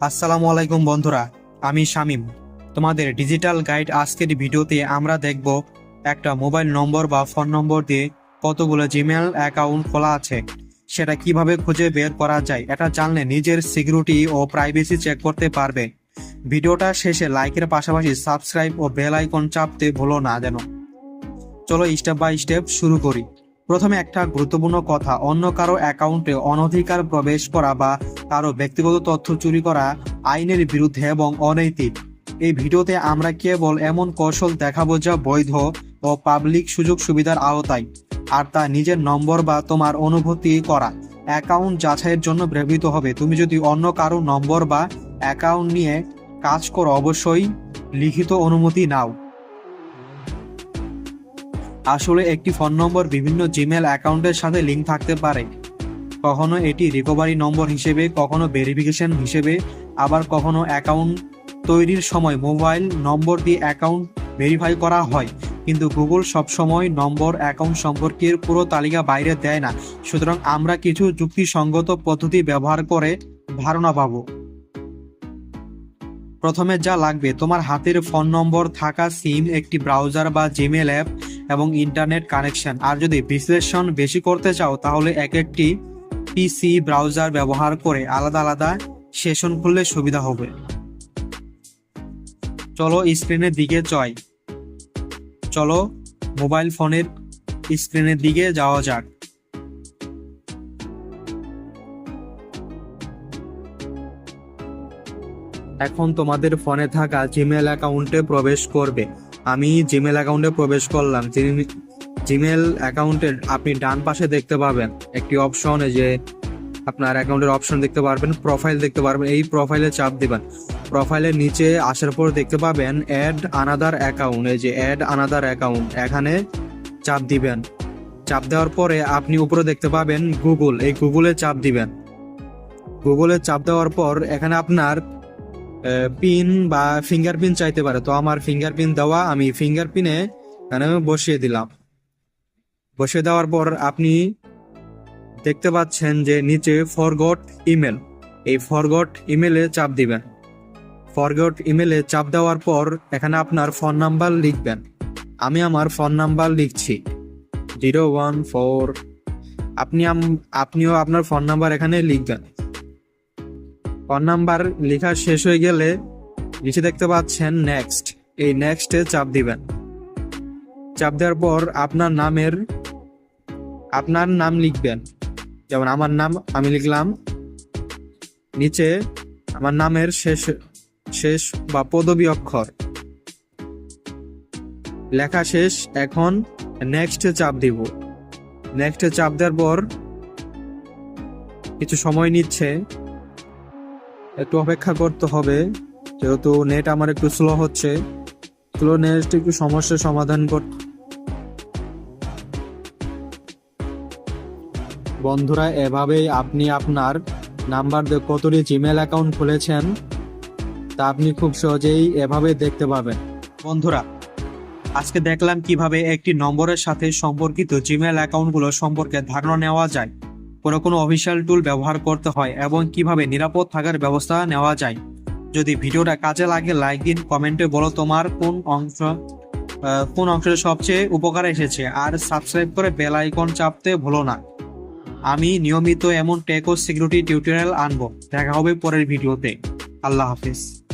আসসালামু আলাইকুম বন্ধুরা, আমি শামিম। তোমাদের ডিজিটাল গাইড আজকের ভিডিওতে আমরা দেখব একটা মোবাইল নম্বর বা ফোন নম্বর দিয়ে কতগুলো জিমেল অ্যাকাউন্ট খোলা আছে, সেটা কীভাবে খুঁজে বের করা যায়, এটা জানলে নিজের সিকিউরিটি ও প্রাইভেসি চেক করতে পারবে। ভিডিওটা শেষে লাইকের পাশাপাশি সাবস্ক্রাইব ও বেল আইকন চাপতে ভুলো না যেন। চলো স্টেপ বাই স্টেপ শুরু করি। প্রথমে একটা গুরুত্বপূর্ণ কথা, অন্য কারও অ্যাকাউন্টে অনধিকার প্রবেশ করা বা কারও ব্যক্তিগত তথ্য চুরি করা, আইনের বিরুদ্ধে এবং অনৈতিক। এই ভিডিওতে আমরা কেবল এমন কৌশল দেখাবো যা বৈধ ও পাবলিক সুযোগ সুবিধার আওতায়, আর তা নিজের নম্বর বা তোমার অনুভূতি করা, অ্যাকাউন্ট যাচাইয়ের জন্য ব্যবহৃত হবে। তুমি যদি অন্য কারও নম্বর বা অ্যাকাউন্ট নিয়ে কাজ করো, অবশ্যই লিখিত অনুমতি নাও। আসলে একটি ফোন নম্বর বিভিন্ন জিমেল অ্যাকাউন্টের সাথে লিঙ্ক থাকতে পারে। কখনো এটি রিকভারি নম্বর হিসেবে, কখনো ভেরিফিকেশন হিসেবে, আবার কখনো অ্যাকাউন্ট তৈরির সময় মোবাইল নম্বর দিয়ে অ্যাকাউন্ট ভেরিফাই করা হয়। কিন্তু গুগল সবসময় নম্বর অ্যাকাউন্ট সম্পর্কের পুরো তালিকা বাইরে দেয় না। সুতরাং আমরা কিছু যুক্তিসঙ্গত পদ্ধতি ব্যবহার করে ধারণা পাবো। প্রথমে যা লাগবে, তোমার হাতের ফোন নম্বর থাকা সিম একটি ব্রাউজার বা জিমেল অ্যাপ এবং ইন্টারনেট কানেকশন আর যদি বিশ্লেষণ বেশি করতে চাও, তাহলে এক একটি পিসি ব্রাউজার ব্যবহার করে আলাদা আলাদা সেশন খুললে সুবিধা হবে। চলো স্ক্রিনের দিকে চয় চলো মোবাইল ফোনের স্ক্রিনের দিকে যাওয়া যাক। এখন তোমাদের ফোনে থাকা জিমেল অ্যাকাউন্টে প্রবেশ করবে। আমি জিমেল অ্যাকাউন্টে প্রবেশ করলাম। জিমেল অ্যাকাউন্টের আপনি ডান পাশে দেখতে পাবেন একটি অপশন যে আপনার অ্যাকাউন্টের অপশন দেখতে পারবেন প্রোফাইল দেখতে পারবেন, এই প্রোফাইলে চাপ দিবেন। প্রোফাইলের নিচে আসার পর দেখতে পাবেন অ্যাড আনাদার অ্যাকাউন্ট এই যে অ্যাড আনাদার অ্যাকাউন্ট এখানে চাপ দিবেন। চাপ দেওয়ার পরে আপনি উপরে দেখতে পাবেন গুগল এই গুগলে চাপ দিবেন। গুগলে চাপ দেওয়ার পর এখানে আপনার পিন বা ফিঙ্গারপ্রিন্ট চাইতে পারে। তো আমার ফিঙ্গারপ্রিন্ট দেওয়া, আমি ফিঙ্গারপ্রিন্টে এখানে বসিয়ে দিলাম। বসিয়ে দেওয়ার পর আপনি দেখতে পাচ্ছেন যে নিচে ফরগট ইমেল এই ফরগট ইমেলে চাপ দিবেন। ফরগট ইমেলে চাপ দেওয়ার পর এখানে আপনার ফোন নাম্বার লিখবেন। আমি আমার ফোন নাম্বার লিখছি। Zero one four. আপনি আপনিও আপনার ফোন নাম্বার এখানে লিখবেন। ফোন নাম্বার লেখা শেষ হয়ে গেলে নিচে দেখতে পাচ্ছেন নেক্সট এই নেক্সটে চাপ দিবেন। চাপ দেওয়ার পর আপনার নামের আপনার নাম লিখবেন। যেমন আমার নাম আমি লিখলাম। নিচে আমার নামের শেষ শেষ বা পদবী অক্ষর। লেখা শেষ, এখন নেক্সটে চাপ দিব। নেক্সটে চাপ দেওয়ার পর কিছু সময় নিচ্ছে। একটু অপেক্ষা করতে হবে, যেহেতু নেট আমার একটু স্লো হচ্ছে। স্লো নেট একটু সমস্যার সমাধান কর বন্ধুরা, এভাবেই আপনি আপনার নাম্বার দিয়ে কতটি জিমেল অ্যাকাউন্ট খুলেছেন, তা আপনি খুব সহজেই এভাবে দেখতে পাবেন। বন্ধুরা, আজকে দেখলাম কীভাবে একটি নম্বরের সাথে সম্পর্কিত জিমেল অ্যাকাউন্টগুলো সম্পর্কে ধারণা নেওয়া যায়। কোনো কোনো অফিসিয়াল টুল ব্যবহার করতে হয় এবং কীভাবে নিরাপদ থাকার ব্যবস্থা নেওয়া যায়। যদি ভিডিওটা কাজে লাগে লাইক দিন কমেন্টে বলো তোমার কোন অংশ কোন অংশটা সবচেয়ে উপকার এসেছে। আর সাবস্ক্রাইব করে বেল আইকন চাপতে ভুলো না। আমি নিয়মিত এমন টেক ও সিকিউরিটি টিউটোরিয়াল আনব। দেখা হবে পরের ভিডিওতে। আল্লাহ হাফিজ।